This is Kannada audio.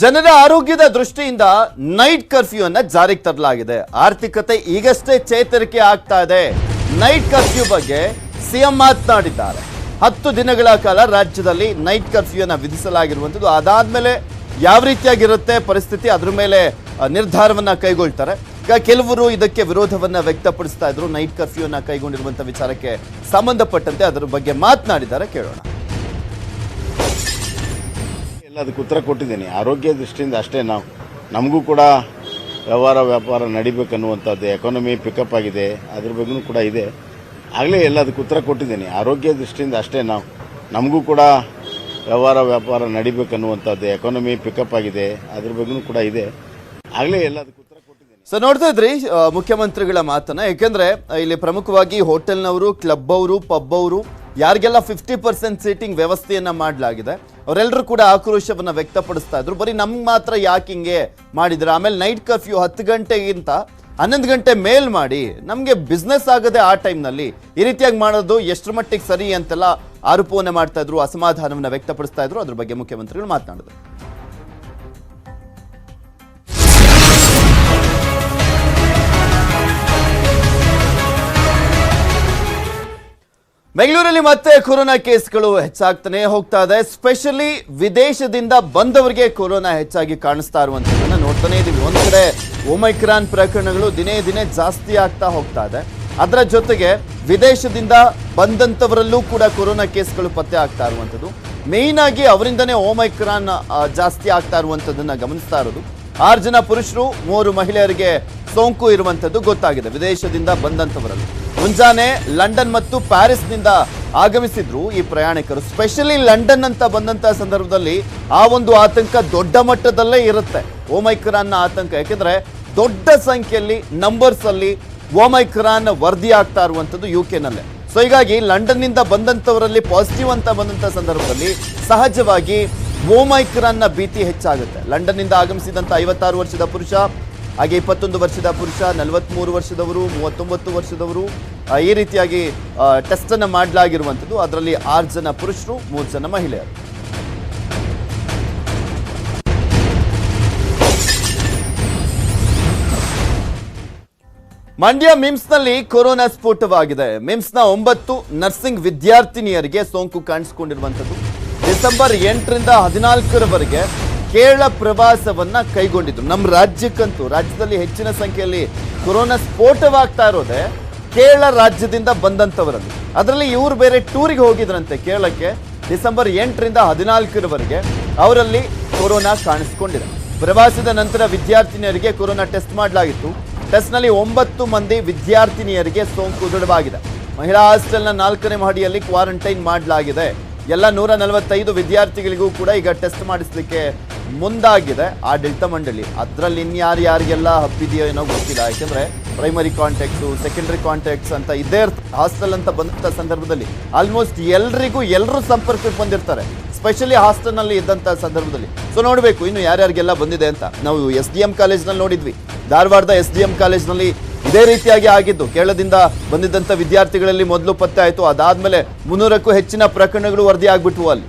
ಜನರ ಆರೋಗ್ಯದ ದೃಷ್ಟಿಯಿಂದ ನೈಟ್ ಕರ್ಫ್ಯೂ ಅನ್ನ ಜಾರಿಗೆ ತರಲಾಗಿದೆ. ಆರ್ಥಿಕತೆ ಈಗಷ್ಟೇ ಚೇತರಿಕೆ ಆಗ್ತಾ ಇದೆ. ನೈಟ್ ಕರ್ಫ್ಯೂ ಬಗ್ಗೆ ಸಿಎಂ ಮಾತನಾಡಿದ್ದಾರೆ. ಹತ್ತು ದಿನಗಳ ಕಾಲ ರಾಜ್ಯದಲ್ಲಿ ನೈಟ್ ಕರ್ಫ್ಯೂ ಅನ್ನ ವಿಧಿಸಲಾಗಿರುವಂಥದ್ದು ಅದಾದ್ಮೇಲೆ ಯಾವ ರೀತಿಯಾಗಿರುತ್ತೆ ಪರಿಸ್ಥಿತಿ, ಅದ್ರ ಮೇಲೆ ನಿರ್ಧಾರವನ್ನ ಕೈಗೊಳ್ತಾರೆ. ಈಗ ಕೆಲವರು ಇದಕ್ಕೆ ವಿರೋಧವನ್ನ ವ್ಯಕ್ತಪಡಿಸ್ತಾ ಇದ್ರು. ನೈಟ್ ಕರ್ಫ್ಯೂ ಅನ್ನ ಕೈಗೊಂಡಿರುವಂತಹ ವಿಚಾರಕ್ಕೆ ಸಂಬಂಧಪಟ್ಟಂತೆ ಅದರ ಬಗ್ಗೆ ಮಾತನಾಡಿದ್ದಾರೆ. ಕೇಳೋಣ. ಅದಕ್ಕೆ ಉತ್ತರ ಕೊಟ್ಟಿದ್ದೀನಿ. ಆರೋಗ್ಯ ದೃಷ್ಟಿಯಿಂದ ಅಷ್ಟೇ ನಾವು. ನಮಗೂ ಕೂಡ ವ್ಯವಹಾರ ವ್ಯಾಪಾರ ನಡಿಬೇಕನ್ನುವಂಥದ್ದು ಎಕಾನಮಿ ಪಿಕಪ್ ಆಗಿದೆ, ಅದ್ರ ಬಗ್ಗೆನೂ ಕೂಡ ಇದೆ. ಆಗಲೇ ಎಲ್ಲ ಅದಕ್ಕೆ ಉತ್ತರ ಕೊಟ್ಟಿದ್ದೀನಿ. ಆರೋಗ್ಯ ದೃಷ್ಟಿಯಿಂದ ಅಷ್ಟೇ ನಾವು. ನಮಗೂ ಕೂಡ ವ್ಯವಹಾರ ವ್ಯಾಪಾರ ನಡಿಬೇಕನ್ನುವಂಥದ್ದು ಎಕಾನಮಿ ಪಿಕಪ್ ಆಗಿದೆ, ಅದ್ರ ಬಗ್ಗೆನೂ ಕೂಡ ಇದೆ. ಆಗಲೇ ಎಲ್ಲ ಅದಕ್ಕೆ ಉತ್ತರ ಕೊಟ್ಟಿದ್ದೀನಿ. ಸರ್, ನೋಡ್ತಾ ಇದ್ರಿ ಮುಖ್ಯಮಂತ್ರಿಗಳ ಮಾತನ್ನ. ಯಾಕೆಂದ್ರೆ ಇಲ್ಲಿ ಪ್ರಮುಖವಾಗಿ ಹೋಟೆಲ್ನವರು ಕ್ಲಬ್ ಅವರು ಪಬ್ ಅವರು ಯಾರಿಗೆಲ್ಲ ಫಿಫ್ಟಿ ಪರ್ಸೆಂಟ್ ಸೀಟಿಂಗ್ ವ್ಯವಸ್ಥೆಯನ್ನು ಮಾಡಲಾಗಿದೆ ಅವರೆಲ್ಲರೂ ಕೂಡ ಆಕ್ರೋಶವನ್ನ ವ್ಯಕ್ತಪಡಿಸ್ತಾ ಇದ್ರು. ಬರೀ ನಮ್ಗೆ ಮಾತ್ರ ಯಾಕೆ ಹಿಂಗೆ ಮಾಡಿದ್ರು? ಆಮೇಲೆ ನೈಟ್ ಕರ್ಫ್ಯೂ ಹತ್ತು ಗಂಟೆಗಿಂತ ಹನ್ನೊಂದು ಗಂಟೆ ಮೇಲ್ ಮಾಡಿ ನಮಗೆ ಬಿಸ್ನೆಸ್ ಆಗದೆ ಆ ಟೈಮ್ನಲ್ಲಿ ಈ ರೀತಿಯಾಗಿ ಮಾಡೋದು ಎಷ್ಟರ ಮಟ್ಟಿಗೆ ಸರಿ ಅಂತೆಲ್ಲ ಆರೋಪವನ್ನು ಮಾಡ್ತಾ ಇದ್ರು, ಅಸಮಾಧಾನವನ್ನು ವ್ಯಕ್ತಪಡಿಸ್ತಾ ಇದ್ರು. ಅದ್ರ ಬಗ್ಗೆ ಮುಖ್ಯಮಂತ್ರಿಗಳು ಮಾತನಾಡಿದ್ರು. ಬೆಂಗಳೂರಲ್ಲಿ ಮತ್ತೆ ಕೊರೋನಾ ಕೇಸ್ಗಳು ಹೆಚ್ಚಾಗ್ತಾನೆ ಹೋಗ್ತಾ ಇದೆ. ಸ್ಪೆಷಲಿ ವಿದೇಶದಿಂದ ಬಂದವರಿಗೆ ಕೊರೋನಾ ಹೆಚ್ಚಾಗಿ ಕಾಣಿಸ್ತಾ ಇರುವಂತದನ್ನ ನೋಡ್ತಾನೆ ಇದೀವಿ. ಒಂದು ಕಡೆ ಒಮೈಕ್ರಾನ್ ಪ್ರಕರಣಗಳು ದಿನೇ ದಿನೇ ಜಾಸ್ತಿ ಆಗ್ತಾ ಹೋಗ್ತಾ ಇದೆ. ಅದರ ಜೊತೆಗೆ ವಿದೇಶದಿಂದ ಬಂದಂತವರಲ್ಲೂ ಕೂಡ ಕೊರೋನಾ ಕೇಸ್ಗಳು ಪತ್ತೆ ಆಗ್ತಾ ಇರುವಂತದ್ದು ಮೇಯ್ನ್ ಆಗಿ ಅವರಿಂದನೇ ಓಮೈಕ್ರಾನ್ ಜಾಸ್ತಿ ಆಗ್ತಾ ಇರುವಂತದನ್ನ ಗಮನಿಸ್ತಾ ಇರೋದು. ಆರು ಜನ ಪುರುಷರು, ಮೂರು ಮಹಿಳೆಯರಿಗೆ ಸೋಂಕು ಇರುವಂಥದ್ದು ಗೊತ್ತಾಗಿದೆ. ವಿದೇಶದಿಂದ ಬಂದಂಥವರಲ್ಲಿ. ಮುಂಜಾನೆ ಲಂಡನ್ ಮತ್ತು ಪ್ಯಾರಿಸ್ನಿಂದ ಆಗಮಿಸಿದ್ರು ಈ ಪ್ರಯಾಣಿಕರು. ಸ್ಪೆಷಲಿ ಲಂಡನ್ ಅಂತ ಬಂದಂತಹ ಸಂದರ್ಭದಲ್ಲಿ ಆ ಒಂದು ಆತಂಕ ದೊಡ್ಡ ಮಟ್ಟದಲ್ಲೇ ಇರುತ್ತೆ. ಓಮೈಕ್ರಾನ್ನ ಆತಂಕ. ಯಾಕೆಂದ್ರೆ ದೊಡ್ಡ ಸಂಖ್ಯೆಯಲ್ಲಿ ನಂಬರ್ಸ್ ಅಲ್ಲಿ ಓಮೈಕ್ರಾನ್ ವರದಿ ಆಗ್ತಾ ಇರುವಂತದ್ದು ಯು ನಲ್ಲೇ. ಸೊ ಹೀಗಾಗಿ ಲಂಡನ್ನಿಂದ ಬಂದಂತವರಲ್ಲಿ ಪಾಸಿಟಿವ್ ಅಂತ ಬಂದಂತ ಸಂದರ್ಭದಲ್ಲಿ ಸಹಜವಾಗಿ ಓಮೈಕ್ರಾನ್ನ ಭೀತಿ ಹೆಚ್ಚಾಗುತ್ತೆ. ಲಂಡನ್ನಿಂದ ಆಗಮಿಸಿದಂತ ಐವತ್ತಾರು ವರ್ಷದ ಪುರುಷ ಹಾಗೆ ಇಪ್ಪತ್ತೊಂದು ವರ್ಷದ ಪುರುಷ ನಲವತ್ತ್ಮೂರು ವರ್ಷದವರು, ಮೂವತ್ತೊಂಬತ್ತು ವರ್ಷದವರು ಈ ರೀತಿಯಾಗಿ ಟೆಸ್ಟ್ ಅನ್ನು ಮಾಡಲಾಗಿರುವಂಥದ್ದು. ಅದರಲ್ಲಿ ಆರು ಜನ ಪುರುಷರು, ಮೂರು ಜನ ಮಹಿಳೆಯರು. ಮಂಡ್ಯ ಮಿಮ್ಸ್ನಲ್ಲಿ ಕೊರೋನಾ ಸ್ಫೋಟವಾಗಿದೆ. ಮಿಮ್ಸ್ನ ಒಂಬತ್ತು ನರ್ಸಿಂಗ್ ವಿದ್ಯಾರ್ಥಿನಿಯರಿಗೆ ಸೋಂಕು ಕಾಣಿಸಿಕೊಂಡಿರುವಂಥದ್ದು. ಡಿಸೆಂಬರ್ ಎಂಟರಿಂದ ಹದಿನಾಲ್ಕರವರೆಗೆ ಕೇರಳ ಪ್ರವಾಸವನ್ನ ಕೈಗೊಂಡಿದ್ರು. ನಮ್ಮ ರಾಜ್ಯಕ್ಕಂತೂ ರಾಜ್ಯದಲ್ಲಿ ಹೆಚ್ಚಿನ ಸಂಖ್ಯೆಯಲ್ಲಿ ಕೊರೋನಾ ಸ್ಫೋಟವಾಗ್ತಾ ಇರೋದೇ ಕೇರಳ ರಾಜ್ಯದಿಂದ ಬಂದಂತವರಲ್ಲಿ. ಅದರಲ್ಲಿ ಇವರು ಬೇರೆ ಟೂರಿಗೆ ಹೋಗಿದ್ರಂತೆ ಕೇರಳಕ್ಕೆ ಡಿಸೆಂಬರ್ ಎಂಟರಿಂದ ಹದಿನಾಲ್ಕರವರೆಗೆ. ಅವರಲ್ಲಿ ಕೊರೋನಾ ಕಾಣಿಸಿಕೊಂಡಿದೆ. ಪ್ರವಾಸದ ನಂತರ ವಿದ್ಯಾರ್ಥಿನಿಯರಿಗೆ ಕೊರೋನಾ ಟೆಸ್ಟ್ ಮಾಡಲಾಗಿತ್ತು. ಟೆಸ್ಟ್ನಲ್ಲಿ ಒಂಬತ್ತು ಮಂದಿ ವಿದ್ಯಾರ್ಥಿನಿಯರಿಗೆ ಸೋಂಕು ದೃಢವಾಗಿದೆ. ಮಹಿಳಾ ಹಾಸ್ಟೆಲ್ನ ನಾಲ್ಕನೇ ಮಹಡಿಯಲ್ಲಿ ಕ್ವಾರಂಟೈನ್ ಮಾಡಲಾಗಿದೆ. ಎಲ್ಲ ನೂರ ನಲವತ್ತೈದು ವಿದ್ಯಾರ್ಥಿಗಳಿಗೂ ಕೂಡ ಈಗ ಟೆಸ್ಟ್ ಮಾಡಿಸ್ಲಿಕ್ಕೆ ಮುಂದಾಗಿದೆ ಆಡಳಿತ ಮಂಡಳಿ. ಅದರಲ್ಲಿ ಇನ್ಯಾರು ಯಾರಿಗೆಲ್ಲ ಹಬ್ಬಿದೆಯೋ ಏನೋ ಗೊತ್ತಿಲ್ಲ. ಯಾಕೆಂದ್ರೆ ಪ್ರೈಮರಿ ಕಾಂಟ್ಯಾಕ್ಟ್ಸು ಸೆಕೆಂಡರಿ ಕಾಂಟ್ಯಾಕ್ಟ್ಸ್ ಅಂತ ಇದೇ ಹಾಸ್ಟೆಲ್ ಅಂತ ಬಂದಂಥ ಸಂದರ್ಭದಲ್ಲಿ ಆಲ್ಮೋಸ್ಟ್ ಎಲ್ರಿಗೂ ಎಲ್ಲರೂ ಸಂಪರ್ಕಕ್ಕೆ ಬಂದಿರ್ತಾರೆ. ಸ್ಪೆಷಲಿ ಹಾಸ್ಟೆಲ್ನಲ್ಲಿ ಇದ್ದಂಥ ಸಂದರ್ಭದಲ್ಲಿ. ಸೊ ನೋಡಬೇಕು, ಇನ್ನು ಯಾರ್ಯಾರಿಗೆಲ್ಲ ಬಂದಿದೆ ಅಂತ. ನಾವು ಎಸ್ ಡಿ ಎಂ ಕಾಲೇಜ್ನಲ್ಲಿ ನೋಡಿದ್ವಿ. ಧಾರವಾಡದ ಎಸ್ ಡಿ ಎಂ ಕಾಲೇಜ್ನಲ್ಲಿ ಇದೇ ರೀತಿಯಾಗಿ ಆಗಿದ್ದು. ಕೇರಳದಿಂದ ಬಂದಿದ್ದಂಥ ವಿದ್ಯಾರ್ಥಿಗಳಲ್ಲಿ ಮೊದಲು ಪತ್ತೆ ಆಯಿತು. ಅದಾದಮೇಲೆ ಮುನ್ನೂರಕ್ಕೂ ಹೆಚ್ಚಿನ ಪ್ರಕರಣಗಳು ವರದಿ ಆಗ್ಬಿಟ್ವು ಅಲ್ಲಿ.